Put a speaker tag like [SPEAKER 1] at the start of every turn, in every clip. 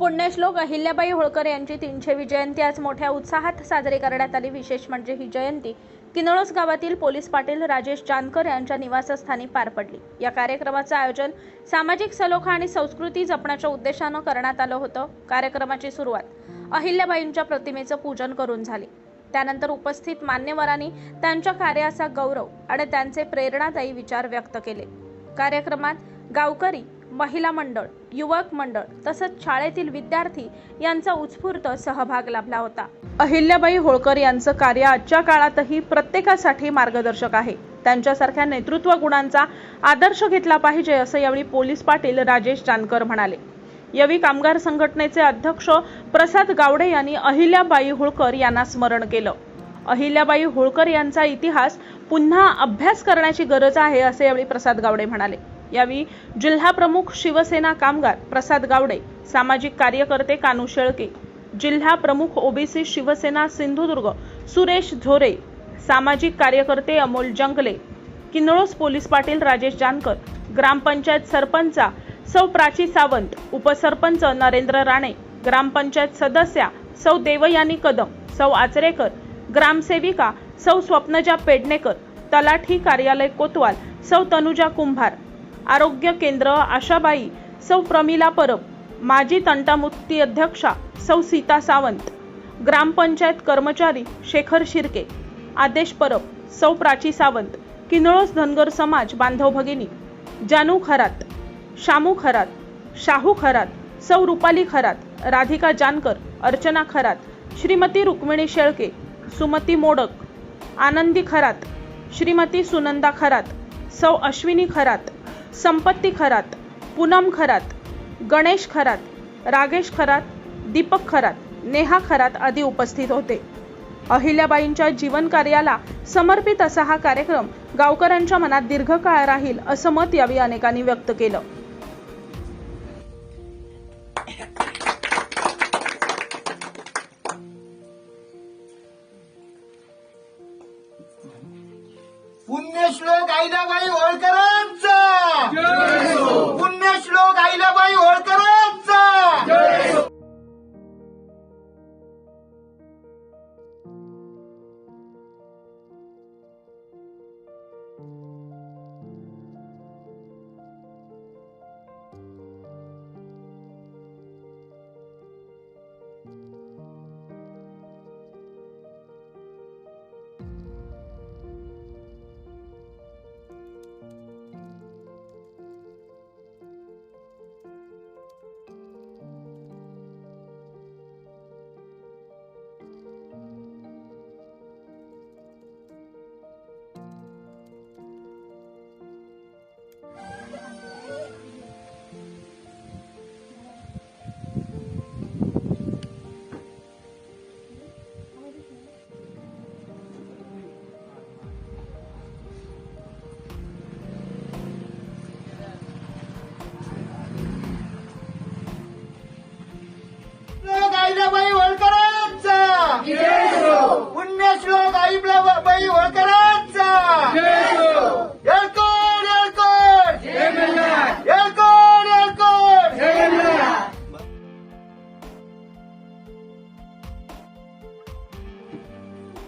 [SPEAKER 1] पुण्यश्लोक अहिल्याबाई होळकर यांची तीनशेवी जयंती आज मोठ्या उत्साहात साजरी करण्यात आली. विशेष म्हणजे ही जयंती किनळस गावातील पोलीस पाटील राजेश जानकर यांच्या निवासस्थानी पार पडली. या कार्यक्रमाचं आयोजन सामाजिक सलोखा आणि संस्कृती जपण्याच्या उद्देशानं करण्यात आलं होतं. कार्यक्रमाची सुरुवात अहिल्याबाईंच्या प्रतिमेचं पूजन करून झाली. त्यानंतर उपस्थित मान्यवरांनी त्यांच्या कार्याचा गौरव आणि त्यांचे प्रेरणादायी विचार व्यक्त केले. कार्यक्रमात गावकरी महिला मंडळ युवक मंडळ तसंच शाळेतील विद्यार्थी यांचा उत्स्फूर्त सहभाग लाभला होता. अहिल्याबाई होळकर यांचं कार्य आजच्या काळातही प्रत्येकासाठी मार्गदर्शक आहे. त्यांच्यासारख्या नेतृत्व गुणांचा आदर्श घेतला पाहिजे असं यावेळी पोलीस पाटील राजेश जानकर म्हणाले. यावेळी कामगार संघटनेचे अध्यक्ष प्रसाद गावडे यांनी अहिल्याबाई होळकर यांना स्मरण केलं. अहिल्याबाई होळकर यांचा इतिहास पुन्हा अभ्यास करण्याची गरज आहे असे यावेळी प्रसाद गावडे म्हणाले. यावेळी जिल्हा प्रमुख शिवसेना कामगार प्रसाद गावडे सामाजिक कार्यकर्ते कानू शेळके जिल्हा प्रमुख ओबीसी शिवसेना सिंधुदुर्ग सुरेश झोरे सामाजिक कार्यकर्ते अमोल जंगले किनळोस पोलीस पाटील राजेश जानकर ग्रामपंचायत सरपंचा सौ प्राची सावंत उपसरपंच नरेंद्र राणे ग्रामपंचायत सदस्या सौ देवयानी कदम सौ आचरेकर ग्रामसेविका सौ स्वप्नजा पेडणेकर तलाठी कार्यालय कोतवाल सौ तनुजा कुंभार आरोग्य केंद्र आशाबाई सौ प्रमिला परब माजी तंटामुक्ती अध्यक्षा सौ सीता सावंत ग्रामपंचायत कर्मचारी शेखर शिर्के आदेश परब सौ प्राची सावंत किनळोस धनगर समाज बांधव भगिनी जानू खरात शामू खरात शाहू खरात सौ रुपाली खरात राधिका जानकर अर्चना खरात श्रीमती रुक्मिणी शेळके सुमती मोडक आनंदी खरात श्रीमती सुनंदा खरात सौ अश्विनी खरात संपत्ती खरात पूनम खरात गणेश खरात रागेश खरात दीपक खरात नेहा खरात आदी उपस्थित होते. अहिल्याबाईंच्या जीवनकार्याला समर्पित असा हा कार्यक्रम गावकऱ्यांच्या मनात दीर्घकाळ राहील असं मत यावेळी अनेकांनी व्यक्त केलं.
[SPEAKER 2] पुण्यश्लोक आईलाबाई होळकर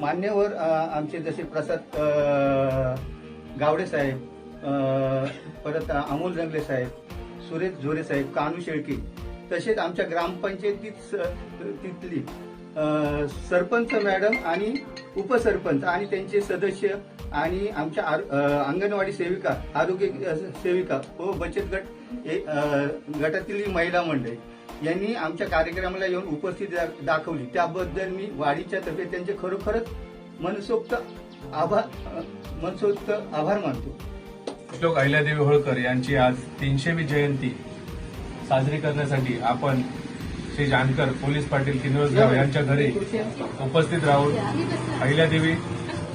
[SPEAKER 2] मान्यवर आमचे जसे प्रसाद गावडे साहेब परत अमोल जंगले साहेब सुरेश झोरे साहेब कानू शेळके तसेच आमच्या ग्रामपंचायतीत स- तिथली सरपंच मॅडम आणि उपसरपंच आणि त्यांचे सदस्य आणि आमच्या आर- अंगणवाडी सेविका आरोग्य सेविका व बचत गट गटातील महिला मंडळी. यांनी आमच्या कार्यक्रमाला येऊन उपस्थिती दाखवली. त्याबद्दल मी वाडीच्या तर्फे त्यांचे खरोखरच मनसोक्त आभार मनसोक्त आभार मानतो.
[SPEAKER 3] श्लोक अहिल्यादेवी होळकर यांची आज तीनशेवी जयंती साजरी करण्यासाठी आपण श्री जानकर पोलीस पाटील किनवसगाव यांच्या घरी उपस्थित राहून अहिल्यादेवी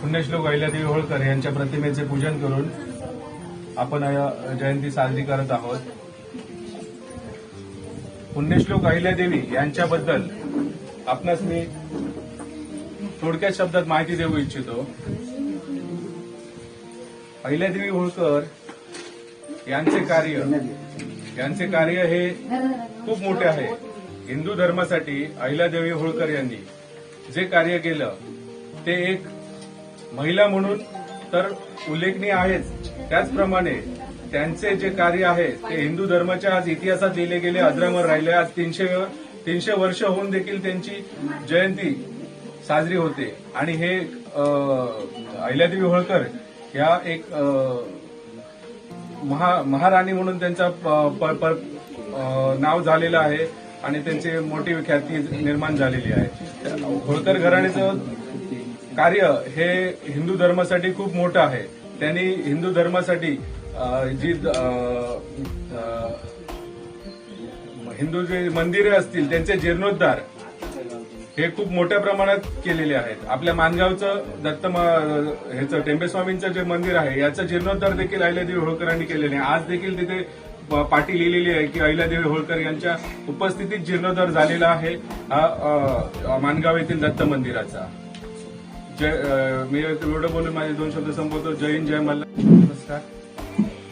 [SPEAKER 3] पुण्यश्लोक अहिल्यादेवी होळकर यांच्या प्रतिमेचे पूजन करून आपण जयंती साजरी करत आहोत. पुण्यश्लोक अहिल्यादेवी यांच्याबद्दल आपणास मी थोडक्यात शब्दात माहिती देऊ इच्छितो. अहिल्यादेवी होळकर यांचे कार्य यांचे कार्य हे खूप मोठे आहे. हिंदू धर्मासाठी अहिल्यादेवी होळकर यांनी जे कार्य केलं ते एक महिला म्हणून तर उल्लेखनीय आहेच. त्याचप्रमाणे त्यांचे जे कार्य आहे ते हिंदू धर्माच्या आज इतिहासात लिहिले गेले अजरामर राहिले. आज तीनशे तीनशे वर्ष होऊन देखील त्यांची जयंती साजरी होते. आणि हे अहिल्यादेवी होळकर ह्या एक महा महाराणी म्हणून त्यांचा प- प- नाव झालेलं आहे आणि त्यांची मोठी ख्याती निर्माण झालेली आहे. होळकर घराण्याचं कार्य हे हिंदू धर्मासाठी खूप मोठं आहे. त्यांनी हिंदू धर्मासाठी जी हिंदू जे मंदिरे असतील त्यांचे जीर्णोद्धार हे खूप मोठ्या प्रमाणात केलेले आहेत. आपल्या मानगावचं दत्त ह्याचं टेंबेस्वामींचं जे मंदिर आहे याचं जीर्णोद्धार देखील अहिल्यादेवी होळकरांनी केलेले आहे. आज देखील तिथे पाटी लिहिलेली आहे की अहिल्यादेवी होळकर यांच्या उपस्थितीत जीर्णोद्धार झालेला आहे हा मानगाव येथील दत्त मंदिराचा. जय मी एवढं बोलून माझे दोन शब्द संपवतो. जय हिंद जय मल्ला
[SPEAKER 4] नमस्कार.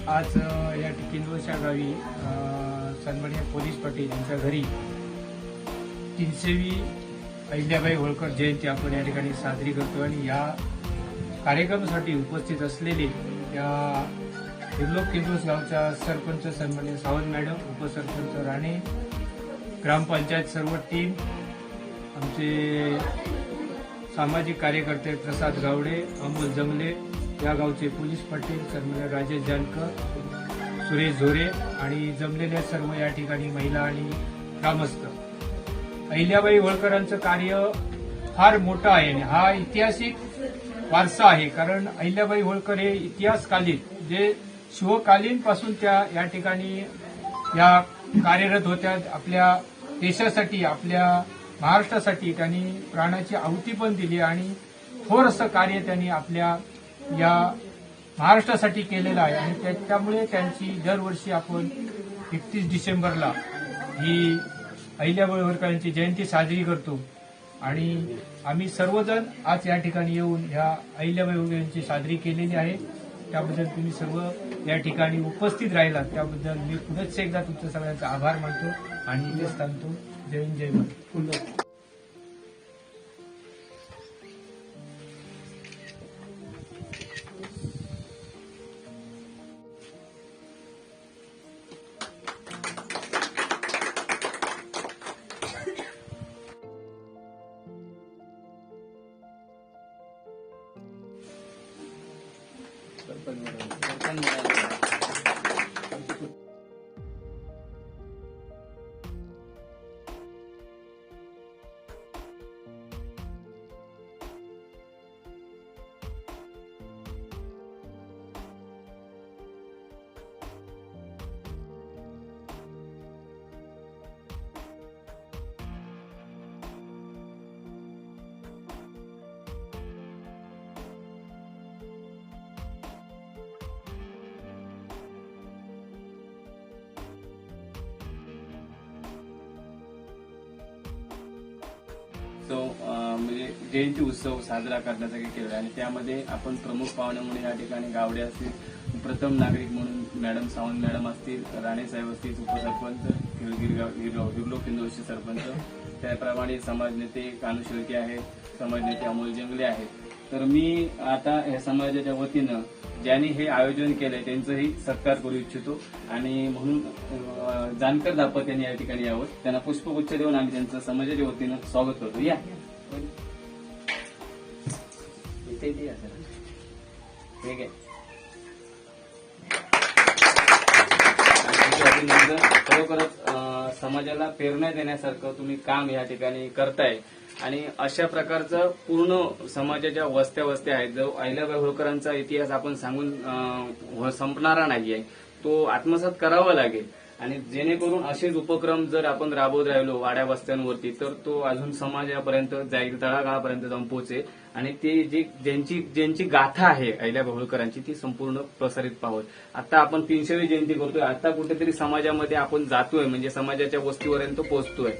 [SPEAKER 4] आज या किनवशा गावी अ, पोलीस पाटील यांच्या घरी तीनशेवी अहिल्याबाई होळकर जयंती आपण या ठिकाणी साजरी करतो आणि या कार्यक्रमासाठी उपस्थित असलेले या हिरलोक किनवस गावच्या सरपंच सन्मान्य सावंत मॅडम उपसरपंच राणे ग्रामपंचायत सर्व टीम आमचे सामाजिक कार्यकर्ते प्रसाद गावडे अमोल जमले या गावचे पोलीस पाटील सन्मान्य राजेश जानकर सुरेश झोरे आणि जमलेल्या सर्व या ठिकाणी महिला आणि ग्रामस्थ. अहिल्याबाई होळकरांचं कार्य फार मोठं आहे आणि हा ऐतिहासिक वारसा आहे कारण अहिल्याबाई होळकर हे इतिहासकालीन जे शिवकालीन पासून त्या या ठिकाणी या कार्यरत होत्या. आपल्या देशासाठी आपल्या महाराष्ट्रासाठी त्यांनी प्राणाची आहुती पण दिली आणि थोर असं कार्य त्यांनी आपल्या या महाराष्ट्रासाठी केलेला आहे. आणि त्या- त्यामुळे त्यांची दरवर्षी आपण एकतीस डिसेंबरला ही अहिल्याबाई होळकरांची जयंती साजरी करतो. आणि आम्ही सर्वजण आज या ठिकाणी येऊन ह्या अहिल्याबाई होळकरांची साजरी केलेली आहे. त्याबद्दल तुम्ही सर्व या ठिकाणी उपस्थित राहिलात. त्याबद्दल मी पुनश्च एकदा तुमच्या सगळ्यांचा आभार मानतो आणि इथेच थांबतो. जय जय भारत
[SPEAKER 5] उत्सव म्हणजे जयंती उत्सव साजरा करण्यासाठी केला आणि त्यामध्ये आपण प्रमुख पाहुणे म्हणून या ठिकाणी गावडे असतील प्रथम नागरिक म्हणून मॅडम सावंत मॅडम असतील राणे साहेब असतील उपसरपंच गिरगाव गिरगाव गिरलोक सरपंच. त्याप्रमाणे समाज नेते कानू शेळके आहेत समाज नेते अमोल जंगले आहेत. तर मी आता या समाजाच्या वतीनं ज्यांनी हे आयोजन केलंय त्यांचंही सत्कार करू इच्छितो. आणि म्हणून जानकर दापत यांनी या ठिकाणी यावं. त्यांना पुष्पगुच्छ देऊन आम्ही त्यांचं समाजाच्या वतीनं स्वागत करतो. या. ठीक आहे खरोखरच समाजाला प्रेरणा देण्यासारखं तुम्ही काम या ठिकाणी करताय. आणि अशा प्रकारचं पूर्ण समाजाच्या वस्त्या वस्त्या आहेत. जो अहिल्याबाई होळकरांचा इतिहास आपण सांगून हो, संपणारा नाहीये. तो आत्मसात करावा लागेल. आणि जेणेकरून असेच उपक्रम जर आपण राबवत राहिलो वाड्या वस्त्यांवरती तर तो अजून समाजापर्यंत जाईल तळागाळापर्यंत जाऊन पोहोचेल. आणि ते जी ज्यांची ज्यांची गाथा आहे अहिल्या बाहुळकरांची ती संपूर्ण प्रसारित पाहत आता आपण तीनशेवी जयंती करतोय. आता कुठेतरी समाजामध्ये आपण जातोय म्हणजे समाजाच्या वस्तीपर्यंत पोहोचतोय.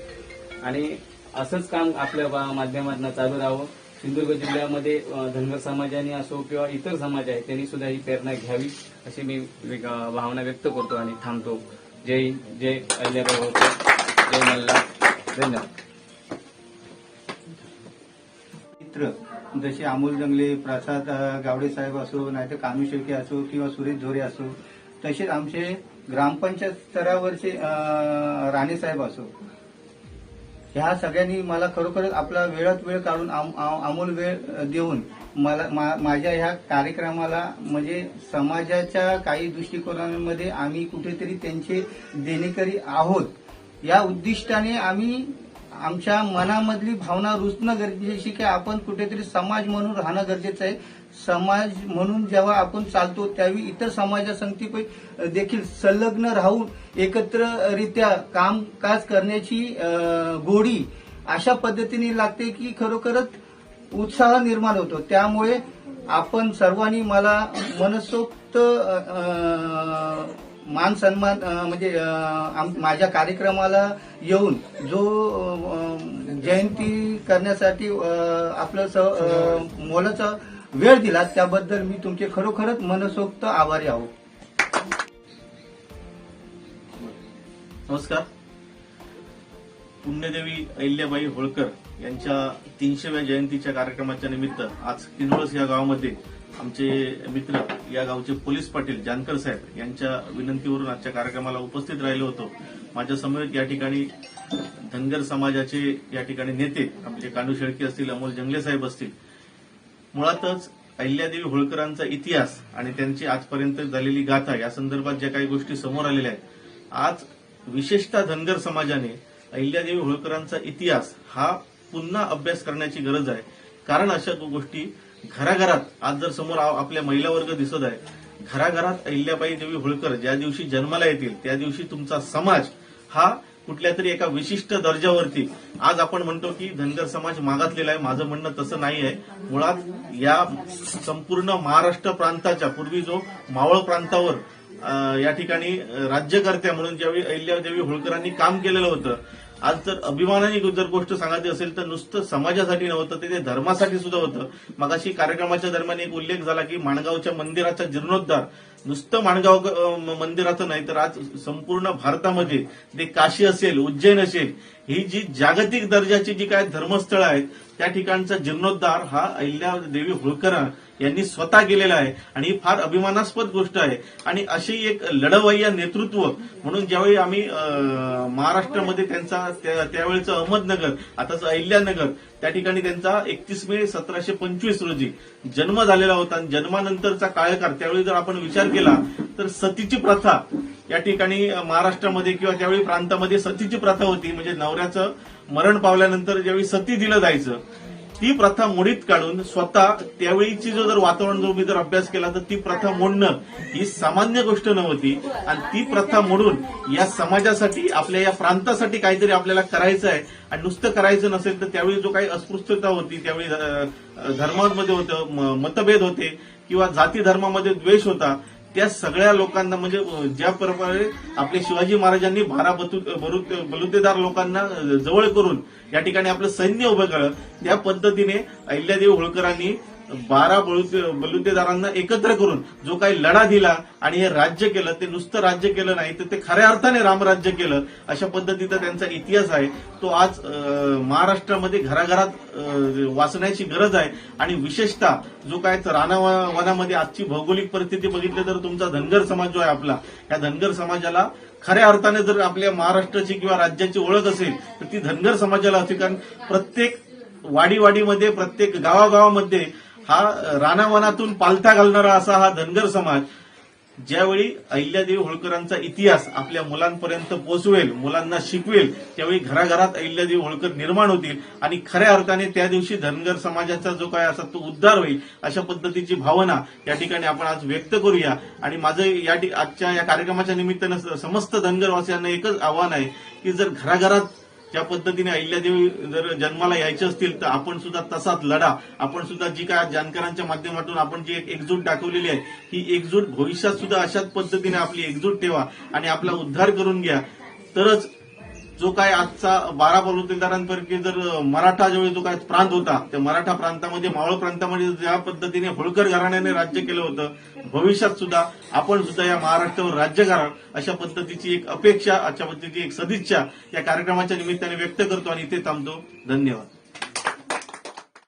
[SPEAKER 5] आणि असंच काम आपल्या माध्यमातून चालू राहावं. सिंधुदुर्ग जिल्ह्यामध्ये धनगर समाजाने असो किंवा इतर समाज आहे त्यांनी सुद्धा ही प्रेरणा घ्यावी अशी मी भावना व्यक्त करतो आणि थांबतो. जय जय अहिल्याबाई होळकर जय मल्ला
[SPEAKER 6] धन्यवाद.
[SPEAKER 2] मित्र जसे अमोल जंगले प्रसाद गावडे साहेब असो नाहीतर कानू शेळके असो किंवा सुरेश झोरे असो तसेच आमचे ग्रामपंचायत स्तरावरचे राणे साहेब असो. ह्या सगळ्यांनी मला खरोखरच आपला वेळात वेळ काढून अमोल वेळ देऊन मला मा- माझ्या ह्या कार्यक्रमाला म्हणजे समाजाच्या काही दृष्टिकोनांमध्ये आम्ही कुठेतरी त्यांचे देणेकरी आहोत. या उद्दिष्टाने आम्ही आमच्या मनामधली भावना रुचणं गरजेची की आपण कुठेतरी समाज म्हणून राहणं गरजेचं आहे. समाज म्हणून जेव्हा आपण चालतो त्यावेळी इतर समाजासंगती पण देखील संलग्न राहून एकत्ररित्या कामकाज करण्याची गोडी अशा पद्धतीने लागते की खरोखरच उत्साह निर्माण होतो. त्यामुळे आपण सर्वांनी मला मनसोक्त मान सन्मान म्हणजे आम- माझ्या कार्यक्रमाला येऊन जो जयंती करण्यासाठी आपलं स- मोलाचा वेळ दिला त्याबद्दल मी तुमचे खरोखरच मनसोक्त आभारी आहोत
[SPEAKER 7] नमस्कार. पुण्यदेवी अहिल्याबाई होळकर यांच्या तीनशेव्या जयंतीच्या कार्यक्रमाच्या निमित्त आज किनवळस या गावामध्ये आमचे मित्र या गावचे पोलीस पाटील जानकर साहेब यांच्या विनंतीवरून आजच्या कार्यक्रमाला उपस्थित राहिलो होतो. माझ्या समवेत या ठिकाणी धनगर समाजाचे या ठिकाणी नेते आमचे कांडू शेळके असतील अमोल जंगले साहेब असतील मुळातच अहिल्यादेवी होळकरांचा इतिहास आणि त्यांची आजपर्यंत झालेली गाथा या संदर्भात ज्या काही गोष्टी समोर आलेल्या आहेत आज विशेषतः धनगर समाजाने अहिल्यादेवी होळकरांचा इतिहास हा पुन्हा अभ्यास करण्याची गरज आहे. कारण अशा गोष्टी घराघरात आज जर समोर आपल्या महिला वर्ग दिसत आहे घराघरात अहिल्याबाई देवी होळकर ज्या दिवशी जन्माला येतील त्या दिवशी तुमचा समाज हा कुठल्या तरी एका विशिष्ट दर्जावरती आज आपण म्हणतो की धनगर समाज मागातलेला आहे माझं म्हणणं तसं नाही आहे. मुळात या संपूर्ण महाराष्ट्र प्रांताच्या पूर्वी जो मावळ प्रांतावर या ठिकाणी राज्यकर्त्या म्हणून ज्यावेळी अहिल्यादेवी होळकरांनी काम केलेलं होतं आज जर अभिमानाने जर गोष्ट सांगायची असेल तर नुसतं समाजासाठी नव्हतं ते धर्मासाठी सुद्धा होतं. मगाशी कार्यक्रमाच्या दरम्यान एक उल्लेख झाला की माणगावच्या मंदिराचा जीर्णोद्धार नुसतं माणगाव मंदिराचं नाही तर आज संपूर्ण भारतामध्ये ते काशी असेल उज्जैन असेल ही जी जागतिक दर्जाची जी काय धर्मस्थळं आहेत त्या ठिकाणचा जीर्णोद्धार हा अहिल्यादेवी होळकर यांनी स्वतः केलेला आहे. आणि ही फार अभिमानास्पद गोष्ट आहे. आणि अशी एक लढवय्या नेतृत्व म्हणून ज्यावेळी आम्ही महाराष्ट्रामध्ये त्यांचा त्यावेळेचं अहमदनगर आताच अहिल्यानगर त्या ठिकाणी त्यांचा एकतीस मे सतराशे पंचवीस रोजी जन्म झालेला होता. आणि जन्मानंतरचा काळकार त्यावेळी जर आपण विचार केला तर सतीची प्रथा या ठिकाणी महाराष्ट्रामध्ये किंवा त्यावेळी प्रांतामध्ये सतीची प्रथा होती म्हणजे नवऱ्याचं मरण पावल्यानंतर ज्यावेळी सती दिलं जायचं ती प्रथा मोडीत काढून स्वतः त्यावेळीची जो जर वातावरण जो मी जर अभ्यास केला तर ती प्रथा मोडणं ही सामान्य गोष्ट नव्हती. आणि ती प्रथा मोडून या समाजासाठी आपल्या या प्रांतासाठी काहीतरी आपल्याला करायचं आहे आणि नुसतं करायचं नसेल तर त्यावेळी जो काही अस्पृश्यता होती त्यावेळी धर्मांमध्ये धर्मामध्ये होतं मतभेद होते किंवा जाती धर्मामध्ये द्वेष होता त्या सगळ्या लोकांना म्हणजे ज्या प्रकारे आपले शिवाजी महाराजांनी भारा बलुतेदार लोकांना जवळ करून या ठिकाणी आपलं सैन्य उभं केलं त्या पद्धतीने अहिल्यादेवी होळकरांनी बारा बलुते बलुतेदारांना एकत्र करून जो काही लढा दिला आणि हे राज्य केलं ते नुसतं राज्य केलं नाही तर ते खऱ्या अर्थाने रामराज्य केलं अशा पद्धतीचा त्यांचा इतिहास आहे. तो आज महाराष्ट्रामध्ये घराघरात वाचण्याची गरज आहे. आणि विशेषतः जो काय रानावनामध्ये आजची भौगोलिक परिस्थिती बघितली तर तुमचा धनगर समाज जो आहे आपला या धनगर समाजाला खऱ्या अर्थाने जर आपल्या महाराष्ट्राची किंवा राज्याची ओळख असेल तर ती धनगर समाजाला असते कारण प्रत्येक वाडीवाडीमध्ये प्रत्येक गावागावामध्ये हा रानावनातून पालथा घालणारा असा हा धनगर समाज ज्यावेळी अहिल्यादेवी होळकरांचा इतिहास आपल्या मुलांपर्यंत पोचवेल मुलांना शिकवेल त्यावेळी घराघरात अहिल्यादेवी होळकर निर्माण होतील आणि खऱ्या अर्थाने त्या दिवशी धनगर समाजाचा जो काय असा तो उद्धार होईल अशा पद्धतीची भावना या ठिकाणी आपण आज व्यक्त करूया. आणि माझं या आजच्या या कार्यक्रमाच्या निमित्तानं समस्त धनगरवासियांना एकच आव्हान आहे की जर घराघरात ज्या पद्धतीने अहिल्यादेवी जर जन्माला यायचे असतील तर आपण सुद्धा तसाच लढा आपण सुद्धा जी काय जानकारांच्या जानकरांच्या माध्यमातून आपण जी एक एकजूट दाखवलेली आहे ही एकजूट भविष्यात सुद्धा अशाच पद्धतीने आपली एकजूट ठेवा आणि आपला उद्धार करून घ्या. तरच जो काय आजचा बारा बलुतेदारांपैकी जर मराठा ज्यावेळी जो काय प्रांत होता त्या मराठा प्रांतामध्ये मावळ प्रांतामध्ये ज्या पद्धतीने होळकर घराण्याने राज्य केलं होतं भविष्यात सुद्धा आपण सुद्धा या महाराष्ट्रावर राज्य करा अशा पद्धतीची एक अपेक्षा अशा पद्धतीची एक सदिच्छा या कार्यक्रमाच्या निमित्ताने व्यक्त करतो आणि इथे थांबतो. धन्यवाद.